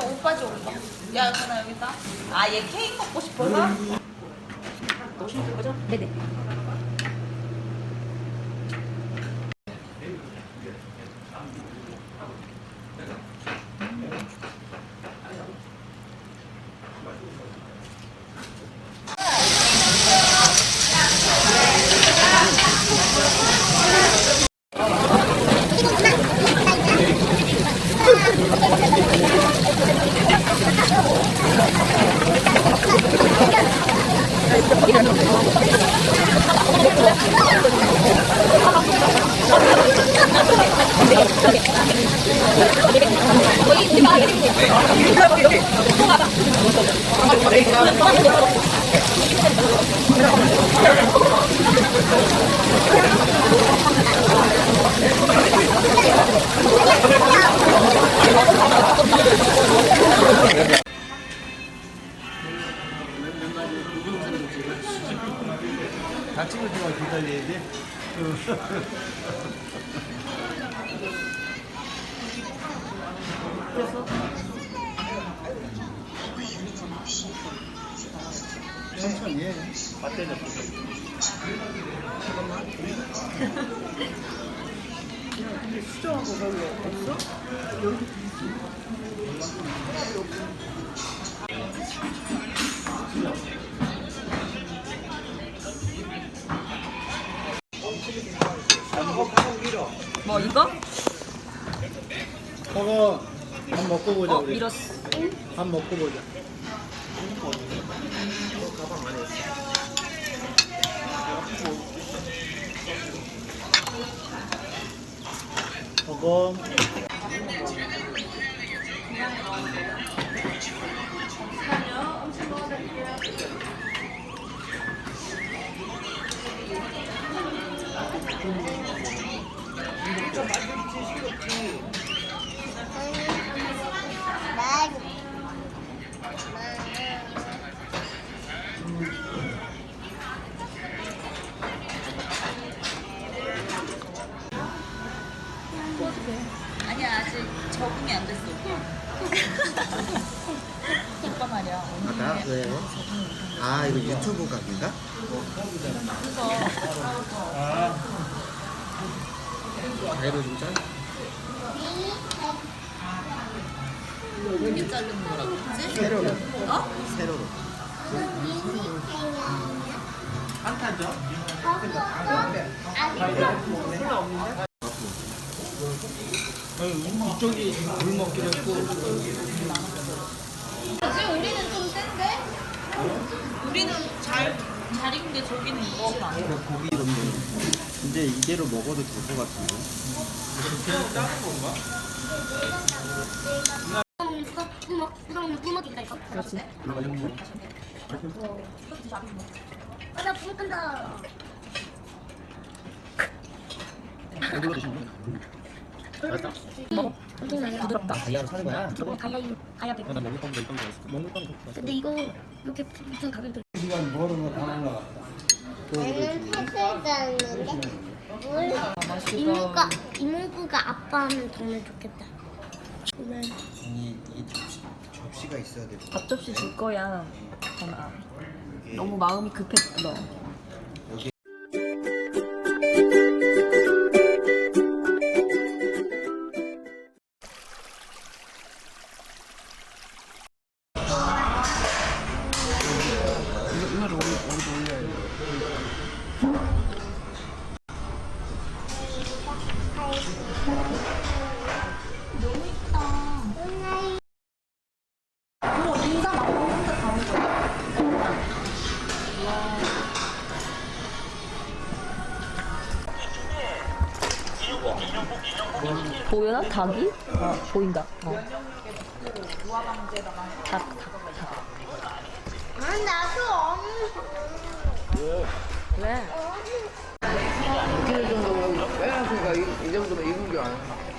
어, 오빠 줘 오빠. 야 그나 여기다. 아 얘 케이크 먹고 싶어서? 넣으시면 거죠? 네네. 다 찍을 때만 기다려야 돼. 천천히 해. 맞대는 뭐 이거? 저거 밥 먹고 보자 어 우리. 밀었어. 밥 먹고 보자. 저거 적응이 안 됐어. 오빠 말이야. 아, 나 왜? 아, 이거 유튜브 각인가? 가위로 좀 짜? 어떻게 자르는 거라고 그지? 세로로. 어? 세로로. 이쪽이 물 먹기로 했고 우리는 좀 센데? 우리는 잘, 잘 익는데 저기는 익질 않아. 고기 이런데. 이제 이대로 먹어도 될 것 같은데. 구멍, 구멍, 구멍이니까. 그렇지. 아, 나 불 끈다. 이걸로 드시면 맛있다. 부드럽다. 다이아로 사는 거야? 저거. 나 먹을. 먹을. 근데 이거 이렇게 무슨 가격도 시간 모르는 거다 올라갔다. 탈출했다는데 이모가 이모부가 아빠 하면 정말 좋겠다. 그래. 아니, 이 접시, 접시가 있어야 돼. 밥 접시 줄 거야. 이게 너무 마음이 급했어. 보여나 닭이? 어 보인다. 어. 닭, 닭, 닭. 아, 나도 왜? 이렇게 정도 빼놨으니까 이, 이 정도면 익은 줄 아나.